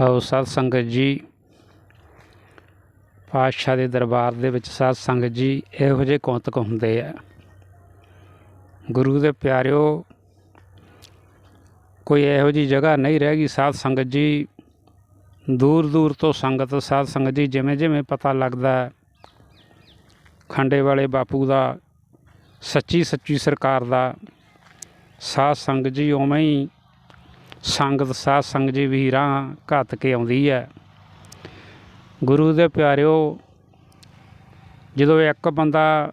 ਆਓ ਸਾਧ ਸੰਗਤ ਜੀ, ਪਾਤਸ਼ਾਹ ਦੇ ਦਰਬਾਰ ਦੇ ਵਿੱਚ ਸਾਧ ਸੰਗਤ ਜੀ ਇਹੋ ਜਿਹੇ ਕੌਤਕ ਹੁੰਦੇ ਆ। ਗੁਰੂ ਦੇ ਪਿਆਰਿਓ, ਕੋਈ ਇਹੋ ਜੀ ਜਗ੍ਹਾ ਨਹੀਂ ਰਹਿ ਗਈ ਸਾਧ ਸੰਗਤ ਜੀ। ਦੂਰ ਦੂਰ ਤੋਂ ਸੰਗਤ, ਸਾਧ ਸੰਗਤ ਜੀ ਜਿਵੇਂ ਜਿਵੇਂ ਪਤਾ ਲੱਗਦਾ, ਖੰਡੇ ਵਾਲੇ ਬਾਪੂ ਦਾ, ਸੱਚੀ ਸੱਚੀ ਸਰਕਾਰ ਦਾ, ਸਾਧ ਸੰਗਤ ਜੀ ਉਵੇਂ ਹੀ ਸੰਗਤ ਸਾਧ ਸੰਗਤ ਜੀ ਵੀਰਾਂ ਘੱਤ ਕੇ ਆਉਂਦੀ ਹੈ। ਗੁਰੂ ਦੇ ਪਿਆਰਿਓ, ਜਦੋਂ ਇੱਕ ਬੰਦਾ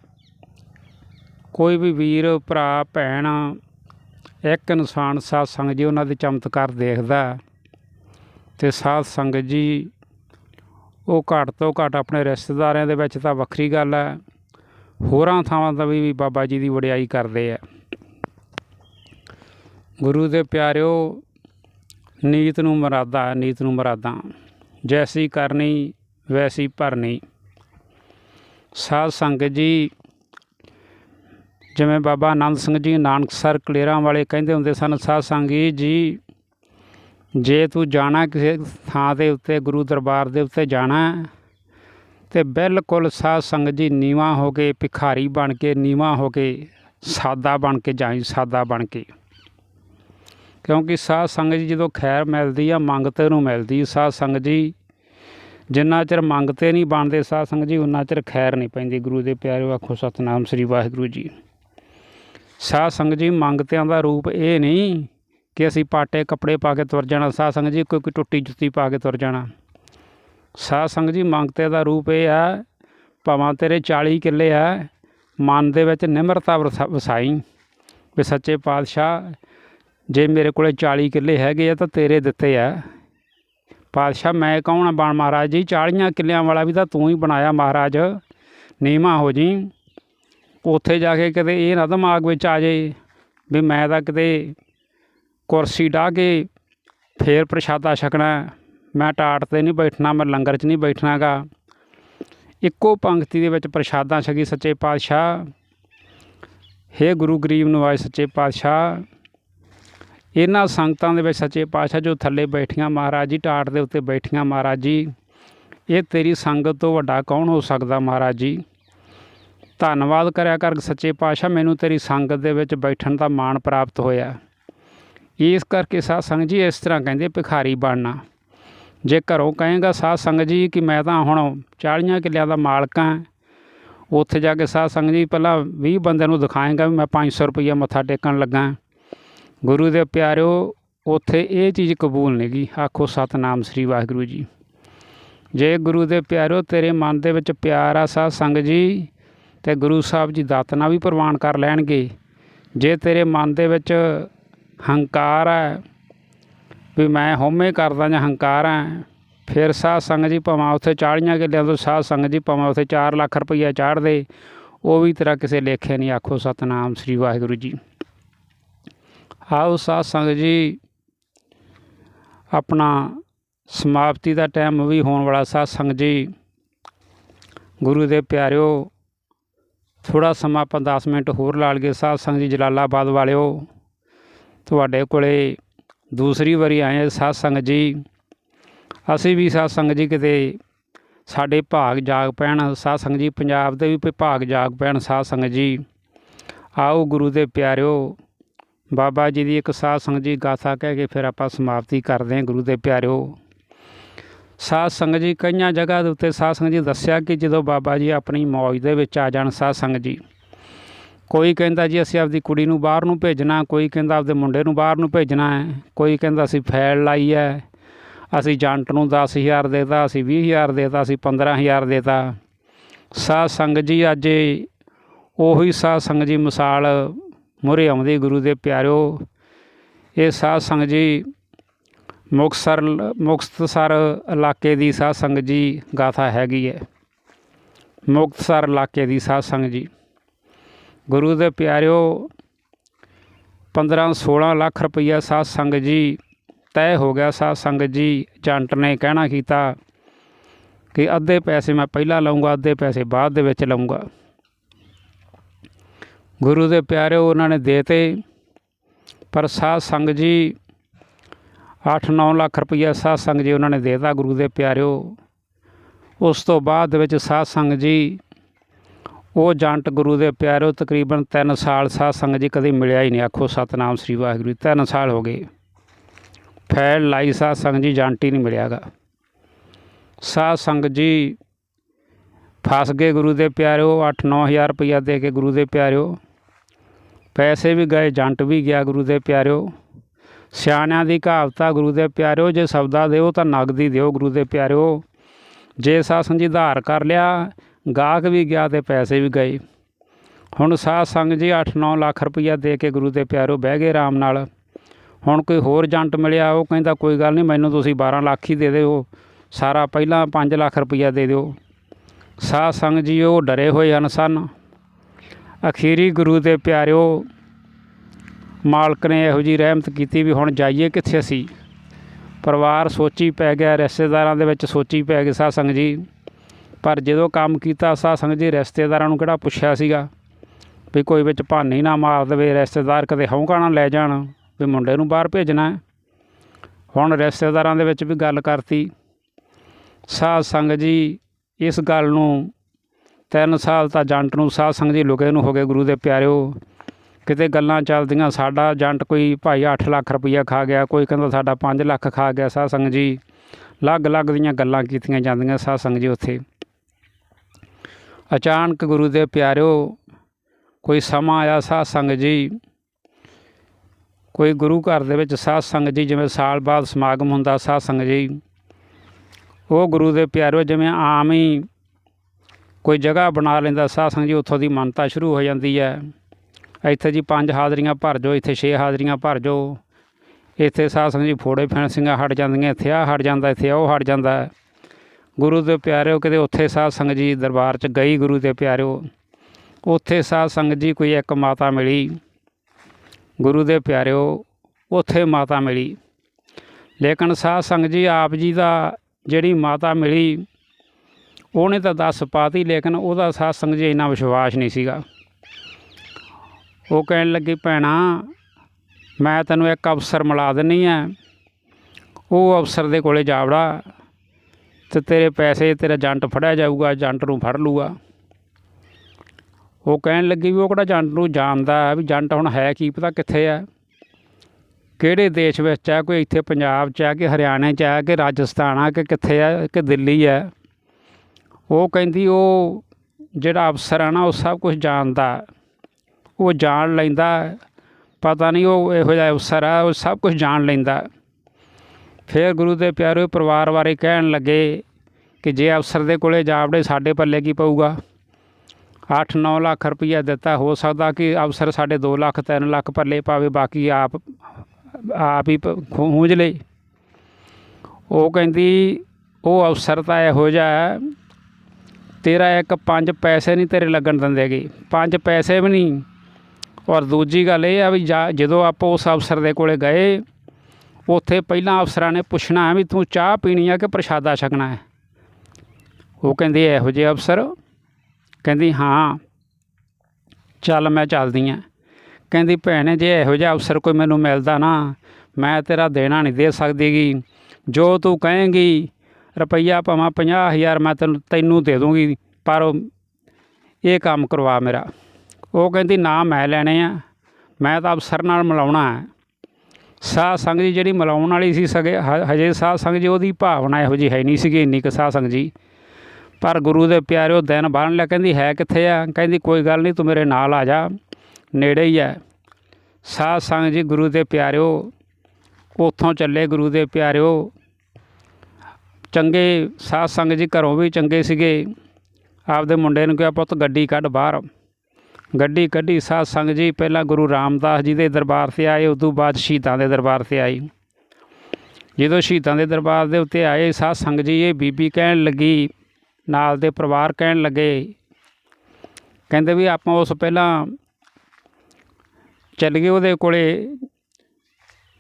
ਕੋਈ ਵੀ ਵੀਰ, ਭਰਾ, ਭੈਣ, ਇੱਕ ਇਨਸਾਨ ਸਾਧ ਸੰਗਤ ਜੀ ਉਹਨਾਂ ਦੇ ਚਮਤਕਾਰ ਦੇਖਦਾ ਹੈ ਤੇ ਸਾਧ ਸੰਗਤ ਜੀ ਉਹ ਘੱਟ ਤੋਂ ਘੱਟ ਆਪਣੇ ਰਿਸ਼ਤੇਦਾਰਾਂ ਦੇ ਵਿੱਚ ਤਾਂ ਵੱਖਰੀ ਗੱਲ ਹੈ, ਹੋਰਾਂ ਥਾਵਾਂ ਦਾ ਵੀ ਵੀ ਬਾਬਾ ਜੀ ਦੀ ਵਡਿਆਈ ਕਰਦੇ ਆ ਗੁਰੂ ਦੇ ਪਿਆਰਿਓ ਨੀਤ ਨੂੰ ਮਰਾਦਾ ਨੀਤ ਨੂੰ ਮਰਾਦਾ। ਜੈਸੀ ਕਰਨੀ ਵੈਸੀ ਭਰਨੀ। ਸਾਧ ਸੰਗਤ ਜੀ ਜਿਵੇਂ ਬਾਬਾ ਆਨੰਦ ਸਿੰਘ ਜੀ ਨਾਨਕਸਰ ਕਲੇਰਾਂ ਵਾਲੇ ਕਹਿੰਦੇ ਹੁੰਦੇ ਸਨ ਸਾਧ ਸੰਗੀ ਜੀ ਜੇ ਤੂੰ ਜਾਣਾ ਕਿਸੇ ਥਾਂ ਦੇ ਉੱਤੇ ਗੁਰੂ ਦਰਬਾਰ ਦੇ ਉੱਤੇ ਜਾਣਾ ਹੈ, ਤੇ ਬਿਲਕੁਲ ਸਾਧ ਸੰਗਤ ਜੀ ਨੀਵਾ ਹੋ ਕੇ ਭਿਖਾਰੀ ਬਣ ਕੇ ਨੀਵਾ ਹੋ ਕੇ ਸਾਦਾ ਬਣ ਕੇ ਜਾਈ ਸਾਦਾ ਬਣ ਕੇ। ਕਿਉਂਕਿ ਸਾਧ ਸੰਗਤ ਜੀ ਜਦੋਂ ਖੈਰ ਮਿਲਦੀ ਆ ਮੰਗਤੇ ਨੂੰ ਮਿਲਦੀ। ਸਾਧ ਸੰਗਤ ਜੀ ਜਿੰਨਾ ਚਿਰ ਮੰਗਤੇ ਨਹੀਂ ਬਣਦੇ, ਸਾਧ ਸੰਗਤ ਜੀ, ਉਨਾ ਚਿਰ ਖੈਰ ਨਹੀਂ ਪੈਂਦੀ। ਗੁਰੂ ਦੇ ਪਿਆਰਿਓ ਆਖੋ ਸਤਨਾਮ ਸ੍ਰੀ ਵਾਹਿਗੁਰੂ ਜੀ। ਸਾਧ ਸੰਗਤ ਜੀ, ਮੰਗਤਿਆਂ ਦਾ ਰੂਪ ਇਹ ਨਹੀਂ ਕਿ ਅਸੀਂ ਪਾਟੇ ਕੱਪੜੇ ਪਾ ਕੇ ਤੁਰ ਜਾਣਾ। ਸਾਧ ਸੰਗਤ ਜੀ ਕੋਈ ਕੋਈ ਟੁੱਟੀ ਜੁੱਤੀ ਪਾ ਕੇ ਤੁਰ ਜਾਣਾ। ਸਾਧ ਸੰਗਤ ਜੀ ਮੰਗਤੇ ਦਾ ਰੂਪ ਇਹ ਆ, ਭਾਵਾਂ ਤੇਰੇ 40 ਕਿੱਲੇ ਆ, ਮਨ ਦੇ ਵਿੱਚ ਨਿਮਰਤਾ ਵਸਾ- ਵਸਾਈ। ਵੀ ਸੱਚੇ ਪਾਤਸ਼ਾਹ ਜੇ ਮੇਰੇ ਕੋਲੇ 40 ਕਿੱਲੇ ਹੈਗੇ ਆ ਤਾਂ ਤੇਰੇ ਦਿੱਤੇ ਆ। ਪਾਤਸ਼ਾਹ, ਮੈਂ ਕੌਣ ਆ ਬਣ ਮਹਾਰਾਜ ਜੀ? 40 ਕਿੱਲਿਆਂ ਵਾਲਾ ਵੀ ਤਾਂ ਤੂੰ ਹੀ ਬਣਾਇਆ ਮਹਾਰਾਜ। ਨੀਵਾਂ ਹੋ ਜੀ। ਉੱਥੇ ਜਾ ਕੇ ਕਦੇ ਇਹ ਨਾ ਦਿਮਾਗ ਵਿੱਚ ਆ ਜਾਏ ਵੀ ਮੈਂ ਤਾਂ ਕਿਤੇ ਕੁਰਸੀ ਢਾਹ ਕੇ ਫੇਰ ਪ੍ਰਸ਼ਾਦਾ ਛਕਣਾ। ਮੈਂ ਟਾਟ ਤੇ ਨਹੀਂ ਬੈਠਣਾ, ਮੈਂ ਲੰਗਰ 'ਚ ਨਹੀਂ ਬੈਠਣਾਗਾ। ਇੱਕੋ ਪੰਕਤੀ ਦੇ ਵਿੱਚ ਪ੍ਰਸ਼ਾਦਾ ਛਕੀ ਸੱਚੇ ਪਾਤਸ਼ਾਹ। ਹੇ ਗੁਰੂ ਗਰੀਬ ਨਵਾਜ ਸੱਚੇ ਪਾਤਸ਼ਾਹ ਇਹਨਾਂ ਸੰਗਤਾਂ ਦੇ ਵਿੱਚ ਸੱਚੇ ਪਾਤਸ਼ਾਹ ਜੋ ਥੱਲੇ ਬੈਠੀਆਂ ਮਹਾਰਾਜ ਜੀ, ਟਾਟ ਦੇ ਉੱਤੇ ਬੈਠੀਆਂ ਮਹਾਰਾਜ ਜੀ, ਇਹ ਤੇਰੀ ਸੰਗਤ ਤੋਂ ਵੱਡਾ ਕੌਣ ਹੋ ਸਕਦਾ ਮਹਾਰਾਜ ਜੀ? ਧੰਨਵਾਦ ਕਰਿਆ ਕਰ ਸੱਚੇ ਪਾਤਸ਼ਾਹ, ਮੈਨੂੰ ਤੇਰੀ ਸੰਗਤ ਦੇ ਵਿੱਚ ਬੈਠਣ ਦਾ ਮਾਣ ਪ੍ਰਾਪਤ ਹੋਇਆ। ਇਸ ਕਰਕੇ ਸਾਧ ਸੰਗਤ ਜੀ, ਇਸ ਤਰ੍ਹਾਂ ਕਹਿੰਦੇ ਭਿਖਾਰੀ ਬਣਨਾ। ਜੇ ਘਰੋਂ ਕਹੇਗਾ ਸਾਧ ਸੰਗਤ ਜੀ ਕਿ ਮੈਂ ਤਾਂ ਹੁਣ 40 ਕਿੱਲਿਆਂ ਦਾ ਮਾਲਕ ਹਾਂ, ਉੱਥੇ ਜਾ ਕੇ ਸਾਧ ਸੰਗਤ ਜੀ ਪਹਿਲਾਂ 20 ਬੰਦਿਆਂ ਨੂੰ ਦਿਖਾਏਗਾ ਵੀ ਮੈਂ 500 ਰੁਪਈਆ ਮੱਥਾ ਟੇਕਣ ਲੱਗਾ। ਗੁਰੂ ਦੇ ਪਿਆਰਿਓ, ਉੱਥੇ ਇਹ ਚੀਜ਼ ਕਬੂਲ ਨਹੀਂ ਗੀ ਆਖੋ, ਸਤਨਾਮ ਸ੍ਰੀ ਵਾਹਿਗੁਰੂ ਜੀ। ਜੇ ਗੁਰੂ ਦੇ ਪਿਆਰਿਓ, ਤੇਰੇ ਮਨ ਦੇ ਵਿੱਚ ਪਿਆਰ ਆ ਸਾਧ ਸੰਗਤ ਜੀ, ਤੇ ਗੁਰੂ ਸਾਹਿਬ ਜੀ ਦਾਤਨਾ ਵੀ ਪ੍ਰਵਾਨ ਕਰ ਲੈਣਗੇ। ਜੇ ਤੇਰੇ ਮਨ ਦੇ ਵਿੱਚ ਹੰਕਾਰ ਹੈ ਵੀ ਮੈਂ ਹਉਮੈ ਕਰਦਾ ਜਾਂ ਹੰਕਾਰ ਹੈ ਫਿਰ ਸਾਧ ਸੰਗਤ ਜੀ ਭਾਵੇਂ ਉੱਥੇ 40 ਕਿੱਲਿਆਂ ਤੋਂ ਸਾਧ ਸੰਗਤ ਜੀ ਭਾਵੇਂ ਉੱਥੇ 4 ਲੱਖ ਰੁਪਈਆ ਚਾੜ ਦੇ ਉਹ ਵੀ ਤੇਰਾ ਕਿਸੇ ਲੇਖੇ ਨਹੀਂ। ਆਖੋ, ਸਤਨਾਮ ਸ੍ਰੀ ਵਾਹਿਗੁਰੂ ਜੀ। ਆਓ ਸਾਧ ਸੰਗਤ ਜੀ, ਆਪਣਾ ਸਮਾਪਤੀ ਦਾ ਟਾਈਮ ਵੀ ਹੋਣ ਵਾਲਾ ਸਾਧ ਸੰਗਤ ਜੀ। ਗੁਰੂ ਦੇ ਪਿਆਰਿਓ ਥੋੜਾ ਸਮਾਂ ਆਪਾਂ 10 ਮਿੰਟ ਹੋਰ ਲਾ ਲਈਏ ਸਾਧ ਸੰਗਤ ਜੀ, ਜਲਾਲਾਬਾਦ ਵਾਲਿਓ। ਤੁਹਾਡੇ ਕੋਲੇ ਦੂਸਰੀ ਵਾਰੀ ਆਏ ਹਾਂ ਸਾਧ ਸੰਗਤ ਜੀ। ਅਸੀਂ ਵੀ ਸਾਧ ਸੰਗਤ ਜੀ ਕਿਤੇ ਸਾਡੇ ਭਾਗ ਜਾਗ ਪੈਣ, ਸਾਧ ਸੰਗਤ ਜੀ ਪੰਜਾਬ ਦੇ ਵੀ ਭਾਗ ਜਾਗ ਪੈਣ ਸਾਧ ਸੰਗਤ ਜੀ। ਆਓ ਗੁਰੂ ਦੇ ਪਿਆਰਿਓ ਬਾਬਾ ਜੀ ਦੀ ਇੱਕ ਸਾਧ ਸੰਗਤ ਜੀ ਗਾਥਾ ਕਹਿ ਕੇ ਫਿਰ ਆਪਾਂ ਸਮਾਪਤੀ ਕਰਦੇ ਹਾਂ ਗੁਰੂ ਦੇ ਪਿਆਰਿਓ। ਸਾਧ ਸੰਗਤ ਜੀ ਕਈਆਂ ਜਗ੍ਹਾ ਦੇ ਉੱਤੇ ਸਾਧ ਸੰਗਤ ਜੀ ਦੱਸਿਆ ਕਿ ਜਦੋਂ ਬਾਬਾ ਜੀ ਆਪਣੀ ਮੌਜ ਦੇ ਵਿੱਚ ਆ ਜਾਣ ਸਾਧ ਸੰਗਤ ਜੀ, ਕੋਈ ਕਹਿੰਦਾ ਜੀ ਅਸੀਂ ਆਪਦੀ ਕੁੜੀ ਨੂੰ ਬਾਹਰ ਨੂੰ ਭੇਜਣਾ, ਕੋਈ ਕਹਿੰਦਾ ਆਪਦੇ ਮੁੰਡੇ ਨੂੰ ਬਾਹਰ ਨੂੰ ਭੇਜਣਾ ਹੈ, ਕੋਈ ਕਹਿੰਦਾ ਅਸੀਂ ਫੈਲ ਲਾਈ ਹੈ, ਅਸੀਂ ਜੰਟ ਨੂੰ 10000 ਦੇਤਾ, ਅਸੀਂ 20000 ਦੇਤਾ, ਅਸੀਂ 15000 ਦੇਤਾ। ਸਾਧ ਸੰਗਤ ਜੀ ਅੱਜ ਉਹੀ ਸਾਧ ਸੰਗਤ ਜੀ ਮਿਸਾਲ ਮੁਰੇ ਆਉਂਦੀ ਗੁਰੂ ਦੇ ਪਿਆਰਿਓ, ਇਹ ਸਾਧ ਸੰਗਤ ਜੀ, ਮੁਕਤਸਰ ਮੁਕਤਸਰ ਇਲਾਕੇ ਦੀ ਸਾਧ ਸੰਗਤ ਜੀ ਗਾਥਾ ਹੈਗੀ ਹੈ। ਮੁਕਤਸਰ ਇਲਾਕੇ ਦੀ ਸਾਧ ਸੰਗਤ ਜੀ। ਗੁਰੂ ਦੇ ਪਿਆਰਿਓ 15 16 ਲੱਖ ਰੁਪਈਆ ਸਾਧ ਸੰਗਤ ਜੀ ਤੈਅ ਹੋ ਗਿਆ। ਸਾਧ ਸੰਗਤ ਜੀ ਏਜੰਟ ਨੇ ਕਹਿਣਾ ਕੀਤਾ ਕਿ ਅੱਧੇ ਪੈਸੇ ਮੈਂ ਪਹਿਲਾਂ ਲਵਾਂਗਾ ਅੱਧੇ ਪੈਸੇ ਬਾਅਦ ਦੇ ਵਿੱਚ ਲਵਾਂਗਾ ਗੁਰੂ ਦੇ ਪਿਆਰਿਓ ਉਹਨਾਂ ਨੇ ਦੇਤੇ। ਪਰ ਸਾਧ ਸੰਗਤ ਜੀ 8-9 ਲੱਖ ਰੁਪਈਆ ਸਾਧ ਸੰਗਤ ਜੀ ਉਹਨਾਂ ਨੇ ਦੇਤਾ ਗੁਰੂ ਦੇ ਪਿਆਰਿਓ। ਉਸ ਤੋਂ ਬਾਅਦ ਵਿੱਚ ਸਾਧ ਸੰਗਤ ਜੀ, ਉਹ ਜੰਟ ਗੁਰੂ ਦੇ ਪਿਆਰਿਓ ਤਕਰੀਬਨ 3 ਸਾਲ ਸਾਧ ਸੰਗਤ ਜੀ ਕਦੇ ਮਿਲਿਆ ਹੀ ਨਹੀਂ। ਆਖੋ ਸਤਨਾਮ ਸ੍ਰੀ ਵਾਹਿਗੁਰੂ 3 ਸਾਲ ਹੋ ਗਏ। ਫੈਲ ਲਾਈ ਸਾਧ ਸੰਗਤ ਜੀ, ਜੰਟ ਹੀ ਨਹੀਂ ਮਿਲਿਆਗਾ। ਸਾਧ ਸੰਗਤ ਜੀ ਫਸ ਗਏ ਗੁਰੂ ਦੇ ਪਿਆਰਿਓ 8-9000 ਰੁਪਈਆ ਦੇ ਕੇ ਗੁਰੂ ਦੇ ਪਿਆਰਿਓ। ਪੈਸੇ ਵੀ ਗਏ, ਜੰਟ ਵੀ ਗਿਆ ਗੁਰੂ ਦੇ ਪਿਆਰਿਓ। ਸਿਆਣਿਆਂ ਦੀ ਕਹਾਵਤਾ ਗੁਰੂ ਦੇ ਪਿਆਰਿਓ, ਜੇ ਸਬਦਾ ਦਿਓ ਤਾਂ ਨਗਦੀ ਦਿਓ ਗੁਰੂ ਦੇ ਪਿਆਰਿਓ। ਜੇ ਸਾਸਨ ਜੀ ਧਾਰ ਕਰ ਲਿਆ, ਗਾਹਕ ਵੀ ਗਿਆ ਤੇ ਪੈਸੇ ਵੀ ਗਏ। ਹੁਣ ਸਾਧ ਸੰਗ ਜੀ 8-9 ਲੱਖ ਰੁਪਈਆ ਦੇ ਕੇ ਗੁਰੂ ਦੇ ਪਿਆਰੋ ਬਹਿ ਗਏ ਆਰਾਮ ਨਾਲ। ਹੁਣ ਕੋਈ ਹੋਰ ਜੰਟ ਮਿਲਿਆ, ਉਹ ਕਹਿੰਦਾ, ਕੋਈ ਗੱਲ ਨਹੀਂ, ਮੈਨੂੰ ਤੁਸੀਂ 12 ਲੱਖ ਹੀ ਦੇ ਦਿਓ। ਸਾਰਾ ਪਹਿਲਾਂ 5 ਲੱਖ ਰੁਪਈਆ ਦੇ ਦਿਓ। ਸਾਧ ਸੰਗ ਜੀ ਉਹ ਡਰੇ ਹੋਏ ਹਨ ਸਨ। ਅਖੀਰੀ ਗੁਰੂ ਦੇ ਪਿਆਰਿਓ, ਮਾਲਕ ਨੇ ਇਹੋ ਜੀ ਰਹਿਮਤ ਕੀਤੀ ਵੀ ਹੁਣ ਜਾਈਏ ਕਿੱਥੇ ਅਸੀਂ? ਪਰਿਵਾਰ ਸੋਚੀ ਪੈ ਗਿਆ, ਰਿਸ਼ਤੇਦਾਰਾਂ ਦੇ ਵਿੱਚ ਸੋਚੀ ਪੈ ਗਈ ਸਾਧ ਸੰਗਤ ਜੀ। ਪਰ ਜਦੋਂ ਕੰਮ ਕੀਤਾ, ਸਾਧ ਸੰਗਤ ਜੀ ਰਿਸ਼ਤੇਦਾਰਾਂ ਨੂੰ ਕਿਹੜਾ ਪੁੱਛਿਆ ਸੀਗਾ? ਵੀ ਕੋਈ ਵਿੱਚ ਭਾਨੀ ਨਾ ਮਾਰ ਦੇਵੇ, ਰਿਸ਼ਤੇਦਾਰ ਕਦੇ ਹੌਂਕਾ ਨਾ ਲੈ ਜਾਣ, ਵੀ ਮੁੰਡੇ ਨੂੰ ਬਾਹਰ ਭੇਜਣਾ ਹੁਣ ਰਿਸ਼ਤੇਦਾਰਾਂ ਦੇ ਵਿੱਚ ਵੀ ਗੱਲ ਕਰਤੀ। ਸਾਧ ਸੰਗਤ ਜੀ, ਇਸ ਗੱਲ ਨੂੰ ਤਿੰਨ ਸਾਲ ਤਾਂ ਜੰਟ ਨੂੰ ਸਾਧ ਸੰਗਤ ਜੀ ਲੁਕੇ ਨੂੰ ਹੋ ਗਏ ਗੁਰੂ ਦੇ ਪਿਆਰਿਓ। ਕਿਤੇ ਗੱਲਾਂ ਚੱਲਦੀਆਂ, ਸਾਡਾ ਜੰਟ ਕੋਈ ਭਾਈ 8 ਲੱਖ ਰੁਪਈਆ ਖਾ ਗਿਆ, ਕੋਈ ਕਹਿੰਦਾ ਸਾਡਾ 5 ਲੱਖ ਖਾ ਗਿਆ ਸਾਧ ਸੰਗਤ ਜੀ। ਅਲੱਗ-ਅਲੱਗ ਦੀਆਂ ਗੱਲਾਂ ਕੀਤੀਆਂ ਜਾਂਦੀਆਂ ਸਾਧ ਸੰਗਤ ਜੀ ਉੱਥੇ। ਅਚਾਨਕ ਗੁਰੂ ਦੇ ਪਿਆਰਿਓ, ਕੋਈ ਸਮਾਂ ਆਇਆ ਸਾਧ ਸੰਗਤ ਜੀ। ਕੋਈ ਗੁਰੂ ਘਰ ਦੇ ਵਿੱਚ ਸਾਧ ਸੰਗਤ ਜੀ, ਜਿਵੇਂ ਸਾਲ ਬਾਅਦ ਸਮਾਗਮ ਹੁੰਦਾ ਸਾਧ ਸੰਗਤ ਜੀ। ਉਹ ਗੁਰੂ ਦੇ ਪਿਆਰਿਓ ਜਿਵੇਂ ਆਮ ਹੀ ਕੋਈ ਜਗ੍ਹਾ ਬਣਾ ਲੈਂਦਾ, ਸਾਧ ਸੰਗਤ ਜੀ, ਉੱਥੋਂ ਦੀ ਮੰਨਤਾ ਸ਼ੁਰੂ ਹੋ ਜਾਂਦੀ ਹੈ। ਇੱਥੇ ਜੀ ਪੰਜ ਹਾਜ਼ਰੀਆਂ ਭਰ ਜਾਓ, ਇੱਥੇ ਛੇ ਹਾਜ਼ਰੀਆਂ ਭਰ ਜਾਓ। ਇੱਥੇ ਸਾਧ ਸੰਗਤ ਜੀ ਫੋੜੇ ਫੈਂਸਿੰਗਾਂ ਹਟ ਜਾਂਦੀਆਂ, ਇੱਥੇ ਆ ਹਟ ਜਾਂਦਾ, ਇੱਥੇ ਉਹ ਹਟ ਜਾਂਦਾ। ਗੁਰੂ ਦੇ ਪਿਆਰਿਓ, ਕਿਤੇ ਉੱਥੇ ਸਾਧ ਸੰਗਤ ਜੀ ਦਰਬਾਰ 'ਚ ਗਈ ਗੁਰੂ ਦੇ ਪਿਆਰਿਓ, ਉੱਥੇ ਸਾਧ ਸੰਗਤ ਜੀ ਕੋਈ ਇੱਕ ਮਾਤਾ ਮਿਲੀ। ਗੁਰੂ ਦੇ ਪਿਆਰਿਓ, ਉੱਥੇ ਮਾਤਾ ਮਿਲੀ। ਲੇਕਿਨ ਸਾਧ ਸੰਗਤ ਜੀ, ਆਪ ਜੀ ਦਾ ਜਿਹੜੀ ਮਾਤਾ ਮਿਲੀ ਉਹਨੇ ਤਾਂ ਦੱਸ ਪਾਤੀ, ਲੇਕਿਨ ਉਹਦਾ ਸਾਧ ਜੇ ਇੰਨਾ ਵਿਸ਼ਵਾਸ ਨਹੀਂ ਸੀਗਾ। ਉਹ ਕਹਿਣ ਲੱਗੀ, ਭੈਣਾ, ਮੈਂ ਤੈਨੂੰ ਇੱਕ ਅਫਸਰ ਮਿਲਾ ਦਿੰਨੀ ਆ। ਉਹ ਅਫਸਰ ਦੇ ਕੋਲੇ ਜਾਵੜਾ ਤੇ ਤੇਰੇ ਪੈਸੇ, ਤੇਰਾ ਜੰਟ ਫੜਿਆ ਜਾਊਗਾ, ਜੰਟ ਨੂੰ ਫੜ ਲੂਗਾ ਉਹ ਕਹਿਣ ਲੱਗੀ ਵੀ ਉਹ ਕਿਹੜਾ ਜੰਟ ਨੂੰ ਜਾਣਦਾ ਵੀ ਜੰਟ ਹੁਣ ਹੈ ਕੀ, ਪਤਾ ਕਿੱਥੇ ਆ ਕਿਹੜੇ ਦੇਸ਼ ਵਿੱਚ ਆ ਕੋਈ ਇੱਥੇ ਪੰਜਾਬ 'ਚ ਆ ਕਿ ਹਰਿਆਣੇ 'ਚ ਆ ਕਿ ਰਾਜਸਥਾਨ ਆ ਕਿ ਕਿੱਥੇ ਆ ਕਿ ਦਿੱਲੀ ਆ ਉਹ ਕਹਿੰਦੀ ਉਹ ਜਿਹੜਾ ਅਫਸਰ ਆ ਨਾ, ਉਹ ਸਭ ਕੁਝ ਜਾਣਦਾ। ਉਹ ਜਾਣ ਲੈਂਦਾ। ਪਤਾ ਨਹੀਂ ਉਹ ਇਹੋ ਜਿਹਾ ਅਫਸਰ ਆ, ਉਹ ਸਭ ਕੁਝ ਜਾਣ ਲੈਂਦਾ। ਫਿਰ ਗੁਰੂ ਦੇ ਪਿਆਰੇ ਪਰਿਵਾਰ ਬਾਰੇ ਕਹਿਣ ਲੱਗੇ ਕਿ ਜੇ ਅਫਸਰ ਦੇ ਕੋਲੇ ਜਾਵੜੇ, ਸਾਡੇ ਪੱਲੇ ਕੀ ਪਊਗਾ? 8-9 ਲੱਖ ਰੁਪਈਆ ਦਿੱਤਾ। ਹੋ ਸਕਦਾ ਕਿ ਅਫਸਰ ਸਾਡੇ 2 ਲੱਖ 3 ਲੱਖ ਪੱਲੇ ਪਾਵੇ, ਬਾਕੀ ਆਪ ਆਪ ਹੀ ਪ- ਖੂੰਝ ਲੇ। ਉਹ ਕਹਿੰਦੀ, ਉਹ ਅਫਸਰ ਤਾਂ ਇਹੋ ਜਿਹਾ ਤੇਰਾ ਇੱਕ ਪੰਜ ਪੈਸੇ ਨਹੀਂ ਤੇਰੇ ਲੱਗਣ ਦਿੰਦੇਗੇ ਪੰਜ ਪੈਸੇ ਵੀ ਨਹੀਂ। ਔਰ ਦੂਜੀ ਗੱਲ ਇਹ ਆ ਵੀ ਜਾ- ਜਦੋਂ ਆਪਾਂ ਉਸ ਅਫਸਰ ਦੇ ਕੋਲੇ ਗਏ, ਉੱਥੇ ਪਹਿਲਾਂ ਅਫਸਰਾਂ ਨੇ ਪੁੱਛਣਾ ਵੀ ਤੂੰ ਚਾਹ ਪੀਣੀ ਆ ਕਿ ਪ੍ਰਸ਼ਾਦਾ ਛਕਣਾ ਹੈ? ਉਹ ਕਹਿੰਦੇ ਇਹੋ ਜਿਹੇ ਅਫਸਰ। ਕਹਿੰਦੀ, ਹਾਂ, ਚੱਲ ਮੈਂ ਚੱਲਦੀ ਆ ਕਹਿੰਦੀ, ਭੈਣੇ, ਜੇ ਇਹੋ ਜਿਹਾ ਅਫਸਰ ਕੋਈ ਮੈਨੂੰ ਮਿਲਦਾ ਨਾ, ਮੈਂ ਤੇਰਾ ਦੇਣਾ ਨਹੀਂ ਦੇ ਸਕਦੀਗੀ। ਜੋ ਤੂੰ ਕਹੇਂਗੀ, ਰੁਪਈਆ ਭਾਵੇਂ ਪੰਜਾਹ ਹਜ਼ਾਰ ਮੈਂ ਤੈਨੂੰ ਤੈਨੂੰ ਦੇ ਦੂੰਗੀ। ਪਰ ਇਹ ਕੰਮ ਕਰਵਾ ਮੇਰਾ। ਉਹ ਕਹਿੰਦੀ, ਨਾ ਮੈਂ ਲੈਣੇ ਆ, ਮੈਂ ਤਾਂ ਅਫਸਰ ਨਾਲ ਮਿਲਾਉਣਾ ਹੈ। ਸਾਧ ਸੰਗ ਜੀ ਜਿਹੜੀ ਮਿਲਾਉਣ ਵਾਲੀ ਸੀ ਸਗੇ, ਹ- ਹਜੇ ਸਾਹ ਸੰਗ ਜੀ ਉਹਦੀ ਭਾਵਨਾ ਇਹੋ ਜਿਹੀ ਹੈ ਨਹੀਂ ਸੀਗੀ, ਇੰਨੀ ਕੁ ਸਾਹ ਸੰਗ ਜੀ। ਪਰ ਗੁਰੂ ਦੇ ਪਿਆਰਿਓ ਦਿਨ ਬਣ ਲਿਆ ਕਹਿੰਦੀ, ਹੈ ਕਿੱਥੇ ਆ? ਕਹਿੰਦੀ, ਕੋਈ ਗੱਲ ਨਹੀਂ, ਤੂੰ ਮੇਰੇ ਨਾਲ ਆ ਜਾ, ਨੇੜੇ ਹੀ ਹੈ। ਸਾਧ ਸੰਗ ਜੀ ਗੁਰੂ ਦੇ ਪਿਆਰਿਓ, ਉੱਥੋਂ ਚੱਲੇ ਗੁਰੂ ਦੇ ਪਿਆਰਿਓ। ਚੰਗੇ ਸਾਧ ਸੰਗ ਜੀ ਘਰੋਂ ਵੀ ਚੰਗੇ ਸੀਗੇ। ਆਪਦੇ ਮੁੰਡੇ ਨੂੰ ਕਿਹਾ, ਪੁੱਤ ਗੱਡੀ ਕੱਢ ਬਾਹਰ। ਗੱਡੀ ਕੱਢੀ, ਸਾਧ ਸੰਗ ਜੀ, ਪਹਿਲਾਂ ਗੁਰੂ ਰਾਮਦਾਸ ਜੀ ਦੇ ਦਰਬਾਰ ਤੇ ਆਏ ਉਸ ਤੋਂ ਬਾਅਦ ਸ਼ਹੀਦਾਂ ਦੇ ਦਰਬਾਰ ਤੇ ਆਈ। ਜਦੋਂ ਸ਼ਹੀਦਾਂ ਦੇ ਦਰਬਾਰ ਦੇ ਉੱਤੇ ਆਏ, ਸਾਧ ਸੰਗ ਜੀ, ਇਹ ਬੀਬੀ ਕਹਿਣ ਲੱਗੀ, ਨਾਲ ਦੇ ਪਰਿਵਾਰ ਕਹਿਣ ਲੱਗੇ, ਕਹਿੰਦੇ ਵੀ ਆਪਾਂ ਉਸ ਪਹਿਲਾਂ ਚੱਲ ਗਏ ਉਹਦੇ ਕੋਲੇ,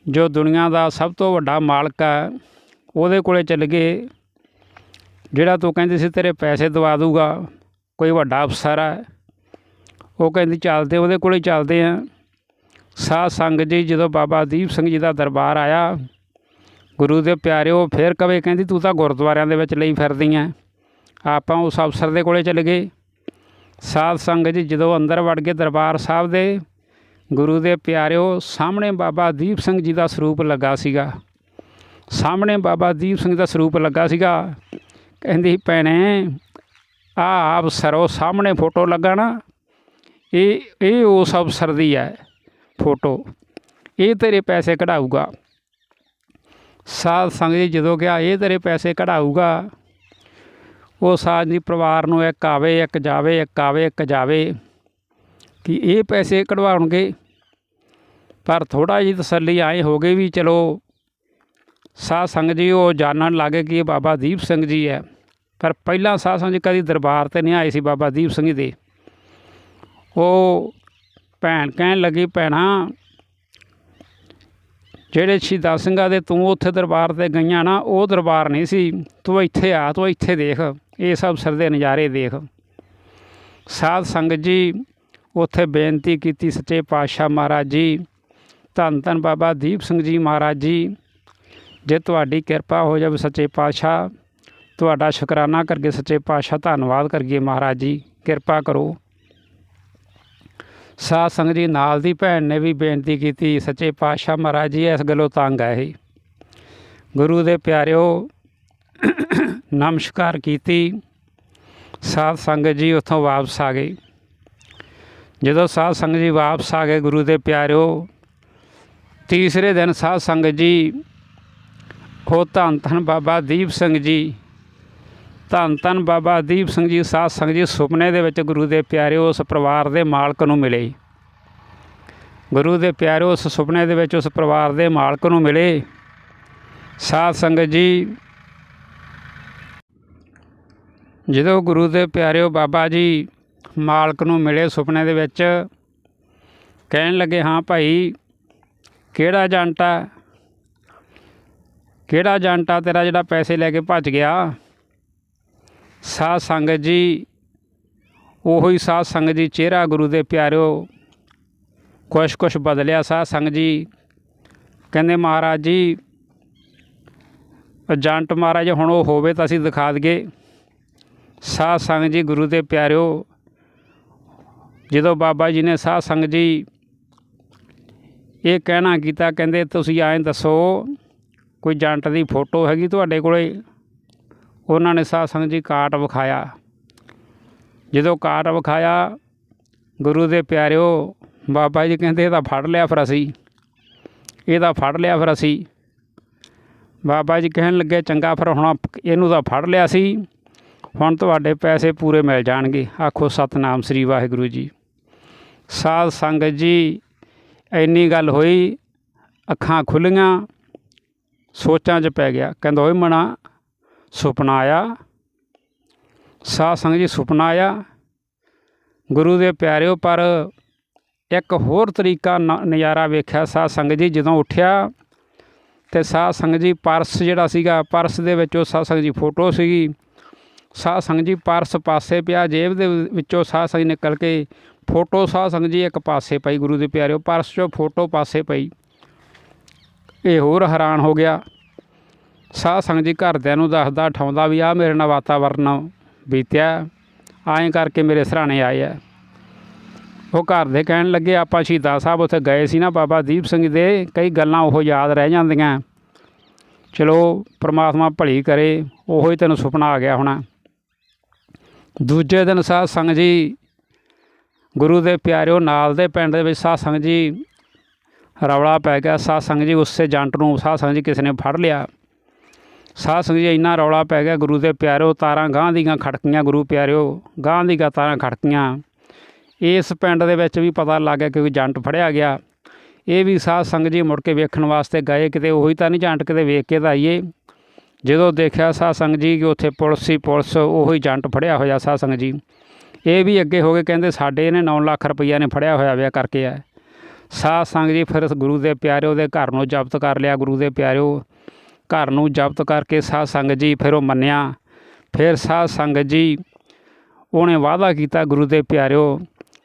ਜੋ ਦੁਨੀਆ ਦਾ ਸਭ ਤੋਂ ਵੱਡਾ ਮਾਲਕ ਆ ਉਹਦੇ ਕੋਲੇ ਚੱਲ ਗਏ। ਜਿਹੜਾ ਤੂੰ ਕਹਿੰਦੀ ਸੀ ਤੇਰੇ ਪੈਸੇ ਦਵਾ ਦੂਗਾ ਕੋਈ ਵੱਡਾ ਅਫਸਰ ਆ ਉਹ ਕਹਿੰਦੀ ਚੱਲਦੇ, ਉਹਦੇ ਕੋਲੇ ਚੱਲਦੇ ਆ ਸਾਧ ਸੰਗਤ ਜੀ, ਜਦੋਂ ਬਾਬਾ ਦੀਪ ਸਿੰਘ ਜੀ ਦਾ ਦਰਬਾਰ ਆਇਆ, ਗੁਰੂ ਦੇ ਪਿਆਰਿਓ ਫਿਰ ਕਵੇ, ਕਹਿੰਦੀ ਤੂੰ ਤਾਂ ਗੁਰਦੁਆਰਿਆਂ ਦੇ ਵਿੱਚ ਲਈ ਫਿਰਦੀ ਐ ਆਪਾਂ ਉਸ ਅਫਸਰ ਦੇ ਕੋਲੇ ਚਲੇ ਗਏ। ਸਾਧ ਸੰਗਤ ਜੀ, ਜਦੋਂ ਅੰਦਰ ਵੜ ਗਏ ਦਰਬਾਰ ਸਾਹਿਬ ਦੇ, ਗੁਰੂ ਦੇ ਪਿਆਰਿਓ, ਸਾਹਮਣੇ ਬਾਬਾ ਦੀਪ ਸਿੰਘ ਜੀ ਦਾ ਸਰੂਪ ਲੱਗਾ ਸੀਗਾ। ਸਾਹਮਣੇ ਬਾਬਾ ਦੀਪ ਸਿੰਘ ਦਾ ਸਰੂਪ ਲੱਗਾ ਸੀਗਾ। ਕਹਿੰਦੀ, ਭੈਣੇ ਆ ਆਪ ਸਰੋ ਸਾਹਮਣੇ ਫੋਟੋ ਲੱਗਾ ਨਾ ਇਹ ਇਹ ਉਸ ਅਫਸਰ ਦੀ ਹੈ ਫੋਟੋ। ਇਹ ਤੇਰੇ ਪੈਸੇ ਕਢਾਊਗਾ। ਸਾਧ ਸੰਗ ਜੀ ਜਦੋਂ ਕਿਹਾ, ਇਹ ਤੇਰੇ ਪੈਸੇ ਕਢਾਊਗਾ, ਉਹ ਸਾਧ ਜੀ ਪਰਿਵਾਰ ਨੂੰ ਇੱਕ ਆਵੇ, ਇੱਕ ਜਾਵੇ, ਇੱਕ ਆਵੇ, ਇੱਕ ਜਾਵੇ ਕਿ ਇਹ ਪੈਸੇ ਕਢਵਾਉਣਗੇ। ਪਰ ਥੋੜਾ ਜਿਹੀ ਤਸੱਲੀ ਆਏ ਹੋ ਗਈ ਵੀ ਚਲੋ ਸਾਧ ਸੰਗਤ ਜੀ, ਉਹ ਜਾਣਨ ਲੱਗੇ ਕਿ ਇਹ ਬਾਬਾ ਦੀਪ ਸਿੰਘ ਜੀ ਹੈ। ਪਰ ਪਹਿਲਾਂ ਸਾਧ ਸੰਗਤ ਜੀ ਕਦੀ ਦਰਬਾਰ ਤੇ ਨਹੀਂ ਆਏ ਸੀ ਬਾਬਾ ਦੀਪ ਸਿੰਘ ਜੀ ਦੇ। ਉਹ ਭੈਣ ਕਹਿਣ ਲੱਗੀ, ਭੈਣਾ, ਜਿਹੜੇ ਸ਼ਹੀਦਾਂ ਸਿੰਘਾਂ ਦੇ ਤੂੰ ਉੱਥੇ ਦਰਬਾਰ ਤੇ ਗਈਆਂ ਨਾ, ਉਹ ਦਰਬਾਰ ਨਹੀਂ ਸੀ। ਤੂੰ ਇੱਥੇ ਆ, ਤੂੰ ਇੱਥੇ ਦੇਖ। ਇਹ ਸਭ ਸਿਰ ਦੇ ਨਜ਼ਾਰੇ ਦੇਖ। ਸਾਧ ਸੰਗਤ ਜੀ ਉੱਥੇ ਬੇਨਤੀ ਕੀਤੀ, ਸੱਚੇ ਪਾਤਸ਼ਾਹ ਮਹਾਰਾਜ ਜੀ, ਧੰਨ ਧੰਨ ਬਾਬਾ ਦੀਪ ਸਿੰਘ ਜੀ ਮਹਾਰਾਜ ਜੀ ਜੇ ਤੁਹਾਡੀ ਕਿਰਪਾ ਹੋ ਜਾਵੇ ਸੱਚੇ ਪਾਤਸ਼ਾਹ, ਤੁਹਾਡਾ ਸ਼ੁਕਰਾਨਾ ਕਰਕੇ ਸੱਚੇ ਪਾਤਸ਼ਾਹ ਧੰਨਵਾਦ ਕਰੀਏ ਮਹਾਰਾਜ ਜੀ। ਕਿਰਪਾ ਕਰੋ। ਸਾਧ ਸੰਗਤ ਜੀ ਨਾਲ ਦੀ ਭੈਣ ਨੇ ਵੀ ਬੇਨਤੀ ਕੀਤੀ, ਸੱਚੇ ਪਾਤਸ਼ਾਹ ਮਹਾਰਾਜ ਜੀ, ਇਸ ਗੱਲੋਂ ਤੰਗ ਹੈ ਇਹ। ਗੁਰੂ ਦੇ ਪਿਆਰਿਓ, ਨਮਸਕਾਰ ਕੀਤੀ। ਸਾਧ ਸੰਗਤ ਜੀ ਉੱਥੋਂ ਵਾਪਸ ਆ ਗਏ। ਜਦੋਂ ਸਾਧ ਸੰਗਤ ਜੀ ਵਾਪਸ ਆ ਗਏ ਗੁਰੂ ਦੇ ਪਿਆਰਿਓ, ਤੀਸਰੇ ਦਿਨ ਸਾਧ ਸੰਗਤ ਜੀ ਉਹ ਧੰਨ ਧੰਨ ਬਾਬਾ ਦੀਪ ਸਿੰਘ ਜੀ। ਧੰਨ ਧੰਨ ਬਾਬਾ ਦੀਪ ਸਿੰਘ ਜੀ, ਸਾਧ ਸੰਗ ਜੀ, ਸੁਪਨੇ ਦੇ ਵਿੱਚ ਗੁਰੂ ਦੇ ਪਿਆਰੇ ਉਸ ਪਰਿਵਾਰ ਦੇ ਮਾਲਕ ਨੂੰ ਮਿਲੇ। ਗੁਰੂ ਦੇ ਪਿਆਰੇ ਉਸ ਸੁਪਨੇ ਦੇ ਵਿੱਚ ਉਸ ਪਰਿਵਾਰ ਦੇ ਮਾਲਕ ਨੂੰ ਮਿਲੇ। ਸਾਧ ਸੰਗਤ ਜੀ, ਜਦੋਂ ਗੁਰੂ ਦੇ ਪਿਆਰਿਓ ਬਾਬਾ ਜੀ ਮਾਲਕ ਨੂੰ ਮਿਲੇ ਸੁਪਨੇ ਦੇ ਵਿੱਚ, ਕਹਿਣ ਲੱਗੇ, ਹਾਂ ਭਾਈ, ਕਿਹੜਾ ਜੰਟਾ ਕਿਹੜਾ ਜੰਟਾ ਤੇਰਾ ਜਿਹੜਾ ਪੈਸੇ ਲੈ ਕੇ ਭੱਜ ਗਿਆ? ਸਾਧ ਸੰਗਤ ਜੀ, ਉਹੋ ਹੀ ਸਾਧ ਸੰਗਤ ਜੀ, ਚਿਹਰਾ ਗੁਰੂ ਦੇ ਪਿਆਰਿਓ ਕੁਛ ਕੁਛ ਬਦਲਿਆ ਸਾਧ ਸੰਗਤ ਜੀ। ਕਹਿੰਦੇ ਮਹਾਰਾਜ ਜੀ ਏਜੰਟ ਮਹਾਰਾਜ ਹੁਣ ਉਹ ਹੋਵੇ ਤਾਂ ਅਸੀਂ ਦਿਖਾ ਦਈਏ। ਸਾਧ ਸੰਗਤ ਜੀ, ਗੁਰੂ ਦੇ ਪਿਆਰਿਓ, ਜਦੋਂ ਬਾਬਾ ਜੀ ਨੇ ਸਾਧ ਸੰਗਤ ਜੀ ਇਹ ਕਹਿਣਾ ਕੀਤਾ, ਕਹਿੰਦੇ ਤੁਸੀਂ ਐਂ ਦੱਸੋ ਕੋਈ ਜੰਟ ਦੀ ਫੋਟੋ ਹੈਗੀ ਤੁਹਾਡੇ ਕੋਲੇ? ਉਹਨਾਂ ਨੇ ਸਾਧ ਸੰਗਤ ਜੀ ਕਾਟ ਵਿਖਾਇਆ। ਜਦੋਂ ਕਾਟ ਵਿਖਾਇਆ, ਗੁਰੂ ਦੇ ਪਿਆਰਿਓ, ਬਾਬਾ ਜੀ ਕਹਿੰਦੇ ਇਹਦਾ ਫੜ ਲਿਆ ਫਿਰ ਅਸੀਂ। ਇਹਦਾ ਫੜ ਲਿਆ ਫਿਰ ਅਸੀਂ। ਬਾਬਾ ਜੀ ਕਹਿਣ ਲੱਗੇ, ਚੰਗਾ ਫਿਰ ਹੁਣ ਇਹਨੂੰ ਤਾਂ ਫੜ ਲਿਆ ਸੀ। ਹੁਣ ਤੁਹਾਡੇ ਪੈਸੇ ਪੂਰੇ ਮਿਲ ਜਾਣਗੇ। ਆਖੋ, ਸਤਨਾਮ ਸ੍ਰੀ ਵਾਹਿਗੁਰੂ ਜੀ। ਸਾਧ ਸੰਗਤ ਜੀ, ਇੰਨੀ ਗੱਲ ਹੋਈ, ਅੱਖਾਂ ਖੁੱਲੀਆਂ। ਸੋਚਾਂ 'ਚ ਪੈ ਗਿਆ। ਕਹਿੰਦਾ, ਓਏ ਮਣਾ, ਸੁਪਨਾ ਆਇਆ। ਸਾਧ ਸੰਗਤ ਜੀ, ਸੁਪਨਾ ਆਇਆ। ਗੁਰੂ ਦੇ ਪਿਆਰਿਓ, ਪਰ ਇੱਕ ਹੋਰ ਤਰੀਕਾ ਨ- ਨਜ਼ਾਰਾ ਵੇਖਿਆ ਸਾਧ ਸੰਗਤ ਜੀ। ਜਦੋਂ ਉੱਠਿਆ ਤੇ ਸਾਧ ਸੰਗਤ ਜੀ, ਪਰਸ ਜਿਹੜਾ ਸੀਗਾ, ਪਰਸ ਦੇ ਵਿੱਚ ਉਹ ਸਾਧ ਸੰਗਤ ਜੀ ਫੋਟੋ ਸੀਗੀ। ਸਾਧ ਸੰਗਤ ਜੀ ਪਰਸ ਪਾਸੇ ਪਿਆ, ਜੇਬ ਦੇ ਵਿੱਚੋਂ ਸਾਧ ਸੰਗਤ ਨਿਕਲ ਕੇ ਫੋਟੋ, ਸਾਧ ਸੰਗਤ ਜੀ ਇੱਕ ਪਾਸੇ ਪਈ ਗੁਰੂ ਦੇ ਪਿਆਰਿਓ, ਪਰਸ 'ਚੋਂ ਫੋਟੋ ਪਾਸੇ ਪਈ। ਇਹ ਹੋਰ ਹੈਰਾਨ ਹੋ ਗਿਆ। ਸਾਧ ਸੰਗਤ ਜੀ ਘਰਦਿਆਂ ਨੂੰ ਦੱਸਦਾ, ਠਾਉਂਦਾ ਵੀ ਆ ਮੇਰੇ ਨਾਲ ਵਾਤਾਵਰਨ ਬੀਤਿਆ ਐਂ ਕਰਕੇ ਮੇਰੇ ਸਰਾਣੇ ਆਏ ਆ। ਉਹ ਘਰ ਦੇ ਕਹਿਣ ਲੱਗੇ, ਆਪਾਂ ਸ਼ਹੀਦਾਂ ਸਾਹਿਬ ਉੱਥੇ ਗਏ ਸੀ ਨਾ ਬਾਬਾ ਦੀਪ ਸਿੰਘ ਦੇ, ਕਈ ਗੱਲਾਂ ਉਹ ਯਾਦ ਰਹਿ ਜਾਂਦੀਆਂ। ਚਲੋ ਪ੍ਰਮਾਤਮਾ ਭਲੀ ਕਰੇ, ਉਹੋ ਹੀ ਤੈਨੂੰ ਸੁਪਨਾ ਆ ਗਿਆ ਹੋਣਾ। ਦੂਜੇ ਦਿਨ ਸਾਧ ਸੰਗਤ ਜੀ ਗੁਰੂ ਦੇ ਪਿਆਰਿਓ ਨਾਲ ਦੇ ਪਿੰਡ ਦੇ ਵਿੱਚ ਸਾਧ ਸੰਗਤ ਜੀ ਰੌਲਾ ਪੈ ਗਿਆ। ਸਾਧ ਸੰਗਤ ਜੀ ਉਸੇ ਜੰਟ ਨੂੰ, ਸਾਧ ਸੰਗਤ ਜੀ ਕਿਸੇ ਨੇ ਫੜ ਲਿਆ। ਸਾਧ ਸੰਗਤ ਜੀ ਇੰਨਾ ਰੌਲਾ ਪੈ ਗਿਆ ਗੁਰੂ ਦੇ ਪਿਆਰਿਓ, ਤਾਰਾਂ ਗਾਂ ਦੀਆਂ ਖੜਕੀਆਂ ਗੁਰੂ ਪਿਆਰਿਓ ਗਾਂ ਦੀਆਂ ਤਾਰਾਂ ਖੜਕੀਆਂ। ਇਸ ਪਿੰਡ ਦੇ ਵਿੱਚ ਵੀ ਪਤਾ ਲੱਗ ਗਿਆ ਕਿ ਜੰਟ ਫੜਿਆ ਗਿਆ। ਇਹ ਵੀ ਸਾਧ ਸੰਗਤ ਜੀ ਮੁੜ ਕੇ ਵੇਖਣ ਵਾਸਤੇ ਗਏ, ਕਿਤੇ ਉਹੀ ਤਾਂ ਨਹੀਂ ਜੰਟ ਕਿਤੇ ਵੇਖ ਕੇ ਤਾਂ ਆਈਏ। ਜਦੋਂ ਦੇਖਿਆ ਸਾਧ ਸੰਗਤ ਜੀ ਕਿ ਉੱਥੇ ਪੁਲਿਸ ਸੀ, ਪੁਲਿਸ ਉਹੀ ਜੰਟ ਫੜਿਆ ਹੋਇਆ ਸਾਧ ਸੰਗਤ ਜੀ। ਇਹ ਵੀ ਅੱਗੇ ਹੋ ਗਏ ਕਹਿੰਦੇ ਸਾਡੇ ਇਹਨੇ 9 ਲੱਖ ਰੁਪਈਆ ਨੇ ਫੜਿਆ ਹੋਇਆ ਵਿਆ ਕਰਕੇ ਆ। ਸਾਧ ਸੰਗਤ ਜੀ, ਫਿਰ ਗੁਰੂ ਦੇ ਪਿਆਰਿਓ ਦੇ ਘਰ ਨੂੰ ਜ਼ਬਤ ਕਰ ਲਿਆ, ਗੁਰੂ ਦੇ ਪਿਆਰਿਓ ਘਰ ਨੂੰ ਜ਼ਬਤ ਕਰਕੇ ਸਾਧ ਸੰਗਤ ਜੀ ਫਿਰ ਉਹ ਮੰਨਿਆ। ਫਿਰ ਸਾਧ ਸੰਗਤ ਜੀ ਉਹਨੇ ਵਾਅਦਾ ਕੀਤਾ ਗੁਰੂ ਦੇ ਪਿਆਰਿਓ,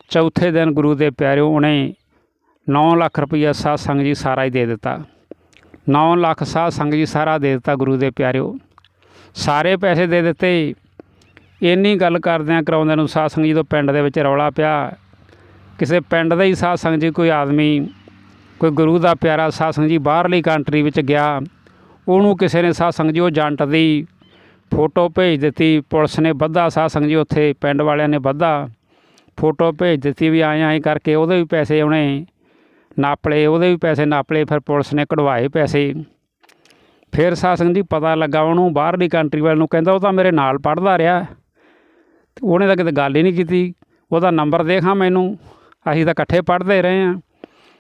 ਚੌਥੇ ਦਿਨ ਗੁਰੂ ਦੇ ਪਿਆਰਿਓ ਉਹਨੇ 9 ਲੱਖ ਰੁਪਈਆ ਸਾਧ ਸੰਗਤ ਜੀ ਸਾਰਾ ਹੀ ਦੇ ਦਿੱਤਾ। 9 ਲੱਖ ਸਾਧ ਸੰਗਤ ਜੀ ਸਾਰਾ ਦੇ ਦਿੱਤਾ ਗੁਰੂ ਦੇ ਪਿਆਰਿਓ। ਸਾਰੇ ਪੈਸੇ ਦੇ ਦਿੱਤੇ। ਇੰਨੀ ਗੱਲ ਕਰਦਿਆਂ ਕਰਾਉਂਦਿਆਂ ਨੂੰ ਸਾਧ ਸੰਗਤ ਜੀ ਤੋਂ ਪਿੰਡ ਦੇ ਵਿੱਚ ਰੌਲਾ ਪਿਆ ਕਿਸੇ ਪਿੰਡ ਦਾ ਹੀ ਸਾਧ ਸੰਗਤ ਜੀ, ਕੋਈ ਆਦਮੀ, ਕੋਈ ਗੁਰੂ ਦਾ ਪਿਆਰਾ ਸਾਧ ਸੰਗਤ ਜੀ ਬਾਹਰਲੀ ਕੰਟਰੀ ਵਿੱਚ ਗਿਆ, ਉਹਨੂੰ ਕਿਸੇ ਨੇ ਸਾਧ ਸੰਗਤ ਜੀ ਉਹ ਜੰਟ ਦੀ ਫੋਟੋ ਭੇਜ ਦਿੱਤੀ, ਪੁਲਿਸ ਨੇ ਵੱਧਾ ਸਾਧ ਸੰਗਤ ਜੀ ਉੱਥੇ, ਪਿੰਡ ਵਾਲਿਆਂ ਨੇ ਵੱਧਾ ਫੋਟੋ ਭੇਜ ਦਿੱਤੀ ਵੀ ਆਏ ਆਏ ਕਰਕੇ ਉਹਦੇ ਵੀ ਪੈਸੇ ਉਹਨੇ ਨਾਪਲੇ, ਉਹਦੇ ਵੀ ਪੈਸੇ ਨਾਪਲੇ, ਫਿਰ ਪੁਲਿਸ ਨੇ ਕਢਵਾਏ ਪੈਸੇ। ਫਿਰ ਸਾਧ ਸੰਗਤ ਜੀ ਪਤਾ ਲੱਗਾ ਉਹਨੂੰ ਬਾਹਰਲੀ ਕੰਟਰੀ ਵਾਲ ਨੂੰ ਕਹਿੰਦਾ, ਉਹ ਤਾਂ ਮੇਰੇ ਨਾਲ ਪੜ੍ਹਦਾ ਰਿਹਾ। ਤੇ ਉਹਨੇ ਤਾਂ ਕਿਤੇ ਗੱਲ ਹੀ ਨਹੀਂ ਕੀਤੀ। ਉਹਦਾ ਨੰਬਰ ਦੇਖਾਂ ਮੈਨੂੰ। ਅਸੀਂ ਤਾਂ ਇਕੱਠੇ ਪੜ੍ਹਦੇ ਰਹੇ ਹਾਂ।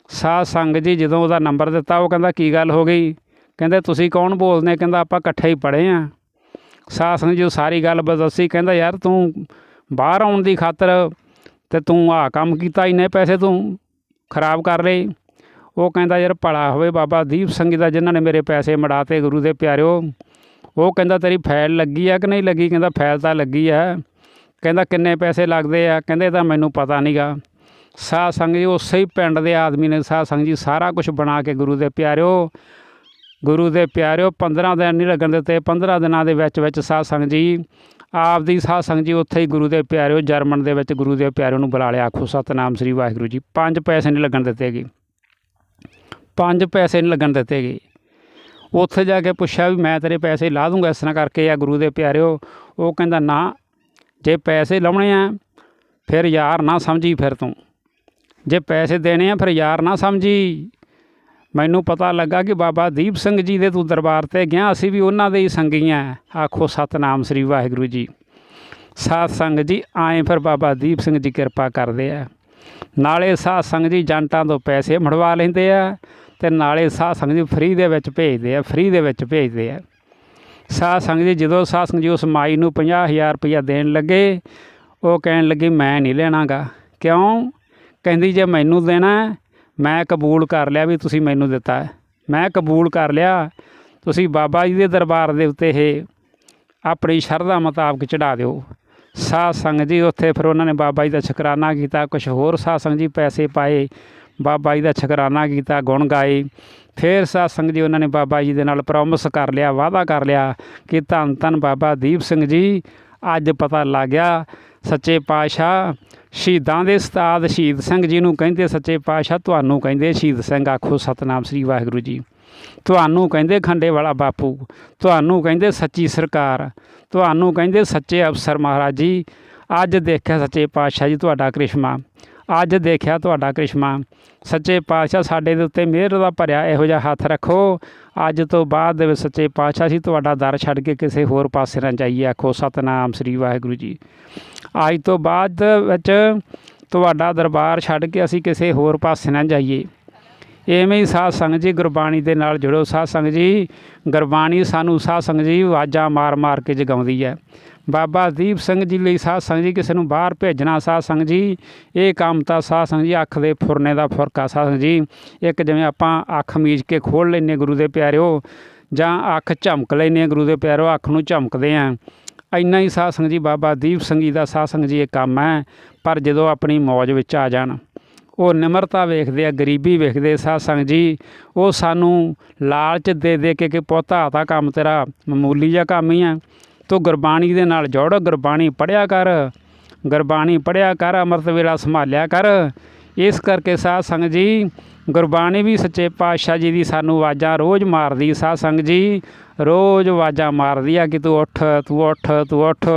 ਸਾਧ ਸੰਗਤ ਜੀ ਜਦੋਂ ਉਹਦਾ ਨੰਬਰ ਦਿੱਤਾ, ਉਹ ਕਹਿੰਦਾ, ਕੀ ਗੱਲ ਹੋ ਗਈ? ਕਹਿੰਦੇ, ਤੁਸੀਂ ਕੌਣ ਬੋਲਦੇ? ਕਹਿੰਦਾ, ਆਪਾਂ ਇਕੱਠੇ ਹੀ ਪੜ੍ਹੇ ਹਾਂ। ਸਾਧ ਸੰਗਤ ਜੀ ਉਹ ਸਾਰੀ ਗੱਲ ਬਦਸੀ ਕਹਿੰਦਾ, ਯਾਰ ਤੂੰ ਬਾਹਰ ਆਉਣ ਦੀ ਖਾਤਰ ਤੇ ਤੂੰ ਆ ਕੰਮ ਕੀਤਾ, ਇੰਨੇ ਪੈਸੇ ਤੂੰ ਖਰਾਬ ਕਰ ਲਏ। ਉਹ ਕਹਿੰਦਾ, ਯਾਰ ਭਲਾ ਹੋਵੇ ਬਾਬਾ, ਦੀਪ ਸਿੰਘ ਜੀ ਦਾ ਜਿਨ੍ਹਾਂ ਨੇ ਮੇਰੇ ਪੈਸੇ ਮੜਾਤੇ ਗੁਰੂ ਦੇ ਪਿਆਰਿਓ, ਉਹ ਕਹਿੰਦਾ, ਤੇਰੀ ਫਾਈਲ ਲੱਗੀ ਆ ਕਿ ਨਹੀਂ ਲੱਗੀ? ਕਹਿੰਦਾ, ਫਾਈਲ ਤਾਂ ਲੱਗੀ ਆ। ਕਹਿੰਦਾ, ਕਿੰਨੇ ਪੈਸੇ ਲੱਗਦੇ ਆ? ਕਹਿੰਦੇ ਤਾਂ ਮੈਨੂੰ ਪਤਾ ਨਹੀਂਗਾ ਸਾਧ ਸੰਗਤ ਜੀ ਉਸੇ ਹੀ ਪਿੰਡ ਦੇ ਆਦਮੀ ਨੇ ਸਾਧ ਸੰਗਤ ਜੀ, ਸਾਰਾ ਕੁਝ ਬਣਾ ਕੇ ਗੁਰੂ ਦੇ ਪਿਆਰਿਓ, ਗੁਰੂ ਦੇ ਪਿਆਰਿਓ 15 ਦਿਨ ਨਹੀਂ ਲੱਗਣ ਦਿੱਤੇ 15 ਦਿਨਾਂ ਦੇ ਵਿੱਚ ਵਿੱਚ ਸਾਧ ਸੰਗਤ ਜੀ ਆਪ ਦੀ ਸਾਧ ਸੰਗਤ ਜੀ, ਉੱਥੇ ਹੀ ਗੁਰੂ ਦੇ ਪਿਆਰਿਓ, ਜਰਮਨ ਦੇ ਵਿੱਚ ਗੁਰੂ ਦੇ ਪਿਆਰਿਓ ਨੂੰ ਬੁਲਾ ਲਿਆ, ਆਖੋ ਸਤਨਾਮ ਸ੍ਰੀ ਵਾਹਿਗੁਰੂ ਜੀ। ਪੰਜ ਪੈਸੇ ਨਹੀਂ ਲੱਗਣ ਦਿੱਤੇਗੇ ਪੰਜ ਪੈਸੇ ਨਹੀਂ ਲੱਗਣ ਦਿੱਤੇਗੇ ਉੱਥੇ ਜਾ ਕੇ ਪੁੱਛਿਆ ਵੀ ਮੈਂ ਤੇਰੇ ਪੈਸੇ ਲਾ ਦੂੰਗਾ ਇਸ ਤਰ੍ਹਾਂ ਕਰਕੇ ਆ ਗੁਰੂ ਦੇ ਪਿਆਰਿਓ। ਉਹ ਕਹਿੰਦਾ, ਨਾ, ਜੇ ਪੈਸੇ ਲਾਉਣੇ ਆ, ਫਿਰ ਯਾਰ ਨਾ ਸਮਝੀ ਫਿਰ ਤੂੰ। ਜੇ ਪੈਸੇ ਦੇਣੇ ਆ, ਫਿਰ ਯਾਰ ਨਾ ਸਮਝੀ। ਮੈਨੂੰ ਪਤਾ ਲੱਗਾ ਕਿ ਬਾਬਾ ਦੀਪ ਸਿੰਘ ਜੀ ਦੇ ਤੂੰ ਦਰਬਾਰ ਤੇ ਗਿਆ, ਅਸੀਂ ਵੀ ਉਹਨਾਂ ਦੇ ਹੀ ਸੰਗੀਆਂ ਆਖੋ, ਸਤਨਾਮ ਸ੍ਰੀ ਵਾਹਿਗੁਰੂ ਜੀ। ਸਾਧ ਸੰਗਤ ਜੀ, ਆਏ ਫਿਰ ਬਾਬਾ ਦੀਪ ਸਿੰਘ ਜੀ ਕਿਰਪਾ ਕਰਦੇ ਆ ਨਾਲੇ ਸਾਧ ਸੰਗਤ ਜੀ ਜੰਟਾਂ ਤੋਂ ਪੈਸੇ ਮੜਵਾ ਲੈਂਦੇ ਆ ਤੇ ਨਾਲੇ ਸਾਧ ਸੰਗਤ ਜੀ ਫ੍ਰੀ ਦੇ ਵਿੱਚ ਭੇਜਦੇ ਆ ਫ੍ਰੀ ਦੇ ਵਿੱਚ ਭੇਜਦੇ ਆ ਸਾਧ ਸੰਗਤ ਜੀ, ਜਦੋਂ ਸਾਧ ਸੰਗਤ ਜੀ ਉਸ ਮਾਈ ਨੂੰ 50000 ਰੁਪਇਆ ਦੇਣ ਲੱਗੇ, ਉਹ ਕਹਿਣ ਲੱਗੀ, ਮੈਂ ਨਹੀਂ ਲੈਣਾਗਾ। ਕਿਉਂ? ਕਹਿੰਦੀ ਜੇ ਮੈਨੂੰ ਦੇਣਾ ਮੈਂ ਕਬੂਲ ਕਰ ਲਿਆ ਵੀ ਤੁਸੀਂ ਮੈਨੂੰ ਦਿੱਤਾ ਮੈਂ ਕਬੂਲ ਕਰ ਲਿਆ। ਤੁਸੀਂ ਬਾਬਾ ਜੀ ਦੇ ਦਰਬਾਰ ਦੇ ਉੱਤੇ ਇਹ ਆਪਣੀ ਸ਼ਰਧਾ ਮੁਤਾਬਕ ਚੜਾ ਦਿਓ। ਸਾਧ ਸੰਗਤ ਜੀ, ਉੱਥੇ ਫਿਰ ਉਹਨਾਂ ਨੇ ਬਾਬਾ ਜੀ ਦਾ ਸ਼ੁਕਰਾਨਾ ਕੀਤਾ। ਕੁਝ ਹੋਰ ਸਾਧ ਸੰਗਤ ਜੀ ਪੈਸੇ ਪਾਏ, ਬਾਬਾ ਜੀ ਦਾ ਸ਼ੁਕਰਾਨਾ ਕੀਤਾ, ਗੁਣ ਗਾਏ। ਫਿਰ ਸਾਧ ਸੰਗਤ ਜੀ, ਉਹਨਾਂ ਨੇ ਬਾਬਾ ਜੀ ਦੇ ਨਾਲ ਪ੍ਰੋਮਿਸ ਕਰ ਲਿਆ, ਵਾਅਦਾ ਕਰ ਲਿਆ ਕਿ ਧੰਨ ਧੰਨ ਬਾਬਾ ਦੀਪ ਸਿੰਘ ਜੀ, ਅੱਜ ਪਤਾ ਲੱਗ ਗਿਆ ਸੱਚੇ ਪਾਤਸ਼ਾਹ, ਸ਼ਹੀਦਾਂ ਦੇ ਉਸਤਾਦ ਸ਼ਹੀਦ ਸਿੰਘ ਜੀ ਨੂੰ ਕਹਿੰਦੇ, ਸੱਚੇ ਪਾਤਸ਼ਾਹ ਤੁਹਾਨੂੰ ਕਹਿੰਦੇ, ਸ਼ਹੀਦ ਸਿੰਘ ਆਖੋ, ਸਤਨਾਮ ਸ੍ਰੀ ਵਾਹਿਗੁਰੂ ਜੀ। ਤੁਹਾਨੂੰ ਕਹਿੰਦੇ ਖੰਡੇ ਵਾਲਾ ਬਾਪੂ, ਤੁਹਾਨੂੰ ਕਹਿੰਦੇ ਸੱਚੀ ਸਰਕਾਰ, ਤੁਹਾਨੂੰ ਕਹਿੰਦੇ ਸੱਚੇ ਅਫਸਰ ਮਹਾਰਾਜ ਜੀ। ਅੱਜ ਦੇਖਿਆ ਸੱਚੇ ਪਾਤਸ਼ਾਹ ਜੀ ਤੁਹਾਡਾ ਕ੍ਰਿਸ਼ਮਾ, ਅੱਜ ਦੇਖਿਆ ਤੁਹਾਡਾ ਕ੍ਰਿਸ਼ਮਾ। ਸੱਚੇ ਪਾਤਸ਼ਾਹ ਸਾਡੇ ਦੇ ਉੱਤੇ ਮਿਹਰ ਦਾ ਭਰਿਆ ਇਹੋ ਜਿਹਾ ਹੱਥ ਰੱਖੋ। ਅੱਜ ਤੋਂ ਬਾਅਦ ਦੇ ਵਿੱਚ ਸੱਚੇ ਪਾਤਸ਼ਾਹ ਜੀ ਤੁਹਾਡਾ ਦਰ ਛੱਡ ਕੇ ਕਿਸੇ ਹੋਰ ਪਾਸੇ ਨਾ ਜਾਈਏ, ਆਖੋ, ਸਤਨਾਮ ਸ੍ਰੀ ਵਾਹਿਗੁਰੂ ਜੀ। ਅੱਜ ਤੋਂ ਬਾਅਦ ਵਿੱਚ ਤੁਹਾਡਾ ਦਰਬਾਰ ਛੱਡ ਕੇ ਅਸੀਂ ਕਿਸੇ ਹੋਰ ਪਾਸੇ ਨਾ ਜਾਈਏ। ਐਵੇਂ ਹੀ ਸਾਧ ਸੰਗਤ ਜੀ ਗੁਰਬਾਣੀ ਦੇ ਨਾਲ ਜੁੜੋ। ਸਾਧ ਸੰਗਤ ਜੀ, ਗੁਰਬਾਣੀ ਸਾਨੂੰ ਸਾਧ ਸੰਗਤ ਜੀ ਆਵਾਜ਼ਾਂ ਮਾਰ ਮਾਰ ਕੇ ਜਗਾਉਂਦੀ ਹੈ। ਬਾਬਾ ਦੀਪ ਸਿੰਘ ਜੀ ਲਈ ਸਾਧ ਸੰਗਤ ਜੀ ਕਿਸੇ ਨੂੰ ਬਾਹਰ ਭੇਜਣਾ ਸਾਧ ਸੰਗਤ ਜੀ, ਇਹ ਕੰਮ ਤਾਂ ਸਾਧ ਸੰਗਤ ਜੀ ਅੱਖ ਦੇ ਫੁਰਨੇ ਦਾ ਫੁਰਕਾ ਸਾਧ ਸੰਗਤ ਜੀ। ਇੱਕ ਜਿਵੇਂ ਆਪਾਂ ਅੱਖ ਮੀਜ ਕੇ ਖੋਲ ਲੈਨੇ ਗੁਰੂ ਦੇ ਪਿਆਰਿਓ ਜਾਂ ਅੱਖ ਝਮਕ ਲੈਨੇ ਗੁਰੂ ਦੇ ਪਿਆਰਿਓ, ਅੱਖ ਨੂੰ ਝਮਕਦੇ ਆਂ ਇੰਨਾ ਹੀ ਸਾਧ ਸੰਗਤ ਜੀ, ਬਾਬਾ ਦੀਪ ਸਿੰਘ ਜੀ ਦਾ ਸਾਧ ਸੰਗਤ ਜੀ ਇਹ ਕੰਮ ਹੈ, ਪਰ ਜਦੋਂ ਆਪਣੀ ਮੌਜ ਵਿੱਚ ਆ ਜਾਣ, ਉਹ ਨਿਮਰਤਾ ਵੇਖਦੇ ਆ, ਗਰੀਬੀ ਵੇਖਦੇ ਸਾਧ ਸੰਗਤ ਜੀ, ਉਹ ਸਾਨੂੰ ਲਾਲਚ ਦੇ ਦੇ ਕੇ ਕਿ ਪੋਤਾ ਤਾਂ ਕੰਮ ਤੇਰਾ ਮਾਮੂਲੀ ਜਿਹਾ ਕੰਮ ਹੀ ਆ, ਤੂੰ ਗੁਰਬਾਣੀ ਦੇ ਨਾਲ ਜੋੜ, ਗੁਰਬਾਣੀ ਪੜਿਆ ਕਰ, ਗੁਰਬਾਣੀ ਪੜਿਆ ਕਰ, ਅੰਮ੍ਰਿਤ ਵੇਲਾ ਸੰਭਾਲਿਆ ਕਰ, ਇਸ ਕਰਕੇ ਸਾਧ ਸੰਗਤ ਜੀ ਗੁਰਬਾਣੀ ਵੀ ਸੱਚੇ ਪਾਤਸ਼ਾਹ ਜੀ ਦੀ ਸਾਨੂੰ ਆਵਾਜ਼ਾਂ ਰੋਜ਼ ਮਾਰਦੀ ਸਾਧ ਸੰਗ ਜੀ, ਰੋਜ਼ ਆਵਾਜ਼ਾਂ ਮਾਰਦੀ ਆ ਕਿ ਤੂੰ ਉੱਠ ਤੂੰ ਉੱਠ ਤੂੰ ਉੱਠ।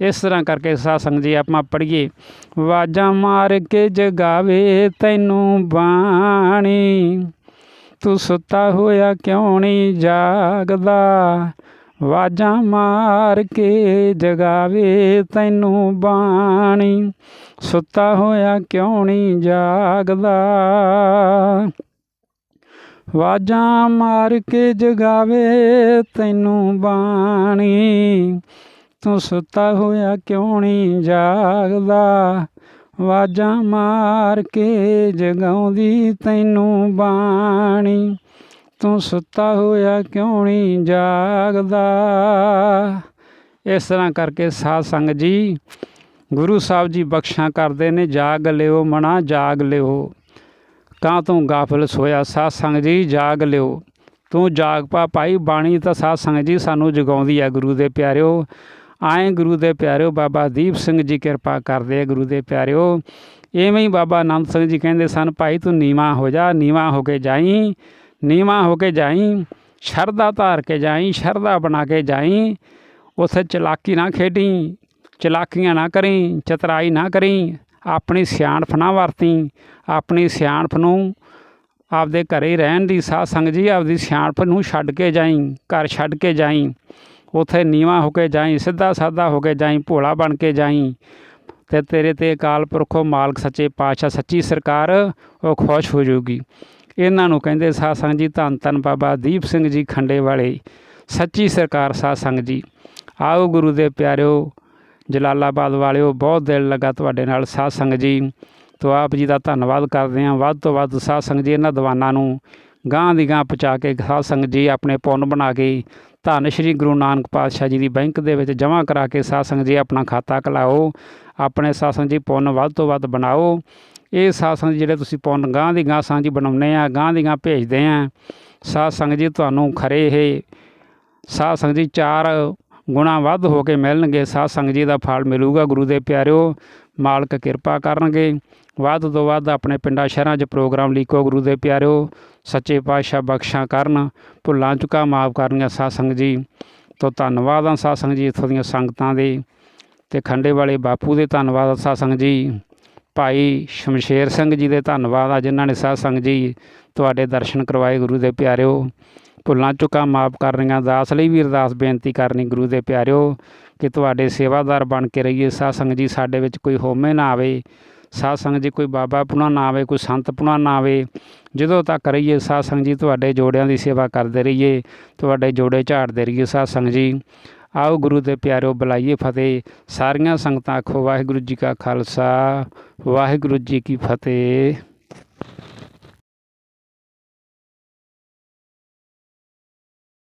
ਇਸ ਤਰ੍ਹਾਂ ਕਰਕੇ ਸਾਧ ਸੰਗ ਜੀ ਆਪਾਂ ਪੜ੍ਹੀਏ। ਆਵਾਜ਼ਾਂ ਮਾਰ ਕੇ ਜਗਾਵੇ ਤੈਨੂੰ ਬਾਣੀ। ਤੂੰ ਸੁੱਤਾ ਹੋਇਆ ਕਿਉਂ ਨਹੀਂ ਜਾਗਦਾ? ਵਾਜਾਂ ਮਾਰ ਕੇ ਜਗਾਵੇ ਤੈਨੂੰ ਬਾਣੀ। ਸੁੱਤਾ ਹੋਇਆ ਕਿਉਂ ਨਹੀਂ ਜਾਗਦਾ? ਵਾਜਾਂ ਮਾਰ ਕੇ ਜਗਾਵੇ ਤੈਨੂੰ ਬਾਣੀ। ਤੂੰ ਸੁੱਤਾ ਹੋਇਆ ਕਿਉਂ ਨਹੀਂ ਜਾਗਦਾ? ਵਾਜ਼ਾਂ ਮਾਰ ਕੇ ਜਗਾਉਂਦੀ ਤੈਨੂੰ ਬਾਣੀ। ਤੂੰ ਸੁੱਤਾ ਹੋਇਆ ਕਿਉਂ ਨਹੀਂ ਜਾਗਦਾ? ਇਸ ਤਰ੍ਹਾਂ ਕਰਕੇ ਸਾਧ ਸੰਗਤ ਜੀ, ਗੁਰੂ ਸਾਹਿਬ ਜੀ ਬਖਸ਼ਾਂ ਕਰਦੇ ਨੇ, ਜਾਗ ਲਿਓ ਮਣਾ ਜਾਗ ਲਿਓ। ਕਾਂ ਤੂੰ ਗਾਫਲ ਸੋਇਆ ਸਾਧ ਸੰਗਤ ਜੀ, ਜਾਗ ਲਿਓ। ਤੂੰ ਜਾਗ ਪਾ ਭਾਈ, ਬਾਣੀ ਤਾਂ ਸਾਧ ਸੰਗਤ ਜੀ ਸਾਨੂੰ ਜਗਾਉਂਦੀ ਆ ਗੁਰੂ ਦੇ ਪਿਆਰਿਓ। ਆਏ ਗੁਰੂ ਦੇ ਪਿਆਰਿਓ, ਬਾਬਾ ਦੀਪ ਸਿੰਘ ਜੀ ਕਿਰਪਾ ਕਰਦੇ ਆ ਗੁਰੂ ਦੇ ਪਿਆਰਿਓ। ਐਵੇਂ ਹੀ ਬਾਬਾ ਆਨੰਦ ਸਿੰਘ ਜੀ ਕਹਿੰਦੇ ਸਨ, ਭਾਈ ਤੂੰ ਨੀਵਾ ਹੋ ਜਾ, ਨੀਵਾ ਹੋ ਕੇ ਜਾਈ। ਨੀਵਾ ਹੋ ਕੇ ਜਾਈ, ਸ਼ਰਧਾ ਧਾਰ ਕੇ ਜਾਈ, ਸ਼ਰਧਾ ਬਣਾ ਕੇ ਜਾਈ, ਉਥੇ ਚਲਾਕੀ ਨਾ ਖੇਡੀ, ਚਲਾਕੀਆਂ ਨਾ ਕਰੀ, ਚਤਰਾਈ ਨਾ ਕਰੀ, ਆਪਣੀ ਸਿਆਣਪ ਨਾ ਵਰਤੀ, ਆਪਣੀ ਸਿਆਣਪ ਨੂੰ ਆਪਦੇ ਘਰੇ ਰਹਿਣ ਦੀ ਸਾਧ ਸੰਗ ਜੀ, ਆਪਦੀ ਸਿਆਣਪ ਨੂੰ ਛੱਡ ਕੇ ਜਾਈ, ਘਰ ਛੱਡ ਕੇ ਜਾਈ, ਉਥੇ ਨੀਵਾ ਹੋ ਕੇ ਜਾਈ, ਸਿੱਧਾ ਸਾਦਾ ਹੋ ਕੇ ਜਾਈ, ਭੋਲਾ ਬਣ ਕੇ ਜਾਈ। ਤੇ ਤੇਰੇ ਤੇ ਅਕਾਲ ਪੁਰਖੋ ਮਾਲਕ ਸੱਚੇ ਪਾਤਸ਼ਾਹ, ਸੱਚੀ ਸਰਕਾਰ ਉਹ ਖੁਸ਼ ਹੋ ਜਾਊਗੀ। ਇਹਨਾਂ ਨੂੰ ਕਹਿੰਦੇ ਸਾਧ ਸੰਗਤ ਜੀ, ਧੰਨ ਧੰਨ ਬਾਬਾ ਦੀਪ ਸਿੰਘ ਜੀ ਖੰਡੇ ਵਾਲੇ, ਸੱਚੀ ਸਰਕਾਰ ਸਾਧ ਸੰਗਤ ਜੀ। ਆਓ ਗੁਰੂ ਦੇ ਪਿਆਰਿਓ, ਜਲਾਲਾਬਾਦ ਵਾਲਿਓ, ਬਹੁਤ ਦਿਲ ਲੱਗਾ ਤੁਹਾਡੇ ਨਾਲ ਸਾਧ ਸੰਗਤ ਜੀ। ਤੋ ਆਪ ਜੀ ਦਾ ਧੰਨਵਾਦ ਕਰਦੇ ਹਾਂ। ਵੱਧ ਤੋਂ ਵੱਧ ਸਾਧ ਸੰਗਤ ਜੀ, ਇਹਨਾਂ ਦੀਵਾਨਾਂ ਨੂੰ ਗਾਂ ਦੀ ਗਾਂ ਪਹੁੰਚਾ ਕੇ ਸਾਧ ਸੰਗਤ ਜੀ ਆਪਣੇ ਪੁੰਨ ਬਣਾ ਕੇ, ਧੰਨ ਸ਼੍ਰੀ ਗੁਰੂ ਨਾਨਕ ਪਾਤਸ਼ਾਹ ਜੀ ਦੀ ਬੈਂਕ ਦੇ ਵਿੱਚ ਜਮ੍ਹਾਂ ਕਰਾ ਕੇ ਸਾਧ ਸੰਗਤ ਜੀ ਆਪਣਾ ਖਾਤਾ ਖਲਾਓ। ਆਪਣੇ ਸਾਧ ਸੰਗਤ ਜੀ ਪੁੰਨ ਵੱਧ ਤੋਂ ਵੱਧ ਬਣਾਓ। ਇਹ ਸਾਧ ਸੰਗਤ ਜਿਹੜੇ ਤੁਸੀਂ ਪੁੰਨ ਗਾਂ ਦੀ ਗਾਂ ਸਾਂਝ ਬਣਾਉਂਦੇ ਆ ਗਾਂ ਦੀ ਗਾਂ ਭੇਜਦੇ ਆ। ਸਾਧ ਸੰਗਤ ਜੀ ਤੁਹਾਨੂੰ ਖਰੇ ਇਹ ਸਾਧ ਸੰਗਤ ਜੀ ਚਾਰ ਗੁਣਾ ਵੱਧ ਹੋ ਕੇ ਮਿਲਣਗੇ। ਸਾਧ ਸੰਗਤ ਜੀ ਦਾ ਫਲ ਮਿਲੂਗਾ ਗੁਰੂ ਦੇ ਪਿਆਰਿਓ, ਮਾਲਕ ਕਿਰਪਾ ਕਰਨਗੇ। ਵੱਧ ਤੋਂ ਵੱਧ ਆਪਣੇ ਪਿੰਡਾਂ, ਸ਼ਹਿਰਾਂ 'ਚ ਪ੍ਰੋਗਰਾਮ ਲੀਕੋ ਗੁਰੂ ਦੇ ਪਿਆਰਿਓ, ਸੱਚੇ ਪਾਤਸ਼ਾਹ ਬਖਸ਼ਾਂ ਕਰਨ, ਭੁੱਲਾਂ ਚੁਕਾ ਮਾਫ ਕਰਨੀਆਂ ਸਾਧ ਸੰਗਤ ਜੀ। ਤੋਂ ਧੰਨਵਾਦ ਆ ਸਾਧ ਸੰਗਤ ਜੀ ਇੱਥੋਂ ਦੀਆਂ ਸੰਗਤਾਂ ਦੇ। ਤੇ ਖੰਡੇ ਵਾਲੇ ਬਾਪੂ ਦੇ ਧੰਨਵਾਦ ਆ ਸਾਧ ਸੰਗਤ ਜੀ। ਭਾਈ ਸ਼ਮਸ਼ੇਰ ਸਿੰਘ ਜੀ ਦੇ ਧੰਨਵਾਦ। ਆ ਜਿਨ੍ਹਾਂ ਨੇ ਸਾਧ ਸੰਗਤ ਜੀ ਤੁਹਾਡੇ ਦਰਸ਼ਨ ਕਰਵਾਏ ਗੁਰੂ ਦੇ ਪਿਆਰਿਓ। ਭੁੱਲਾਂ ਚੁੱਕਾ ਮਾਫ ਕਰਨੀਆਂ, ਦਾਸ ਲਈ ਵੀ ਅਰਦਾਸ ਬੇਨਤੀ ਕਰਨੀ ਗੁਰੂ ਦੇ ਪਿਆਰਿਓ ਕਿ ਤੁਹਾਡੇ ਸੇਵਾਦਾਰ ਬਣ ਕੇ ਰਹੀਏ। ਸਾਧ ਸੰਗਤ ਜੀ, ਸਾਡੇ ਵਿੱਚ ਕੋਈ ਹੋਮੇ ਨਾ ਆਵੇ। ਸਾਧ ਸੰਗਤ ਜੀ, ਕੋਈ ਬਾਬਾ ਪੁਣਾ ਨਾ ਆਵੇ, ਕੋਈ ਸੰਤ ਪੁਣਾ ਨਾ ਆਵੇ। ਜਦੋਂ ਤੱਕ ਰਹੀਏ, ਸਾਧ ਸੰਗਤ ਜੀ, ਤੁਹਾਡੇ ਜੋੜਿਆਂ ਦੀ ਸੇਵਾ ਕਰਦੇ ਰਹੀਏ, ਤੁਹਾਡੇ ਜੋੜੇ ਝਾੜਦੇ ਰਹੀਏ। ਸਾਧ ਸੰਗਤ ਜੀ ਆਓ ਗੁਰੂ ਦੇ ਪਿਆਰਿਓ ਬੁਲਾਈਏ ਫਤਿਹ। ਸਾਰੀਆਂ ਸੰਗਤਾਂ ਆਖੋ, ਵਾਹਿਗੁਰੂ ਜੀ ਕਾ ਖਾਲਸਾ, ਵਾਹਿਗੁਰੂ ਜੀ ਕੀ ਫਤਿਹ।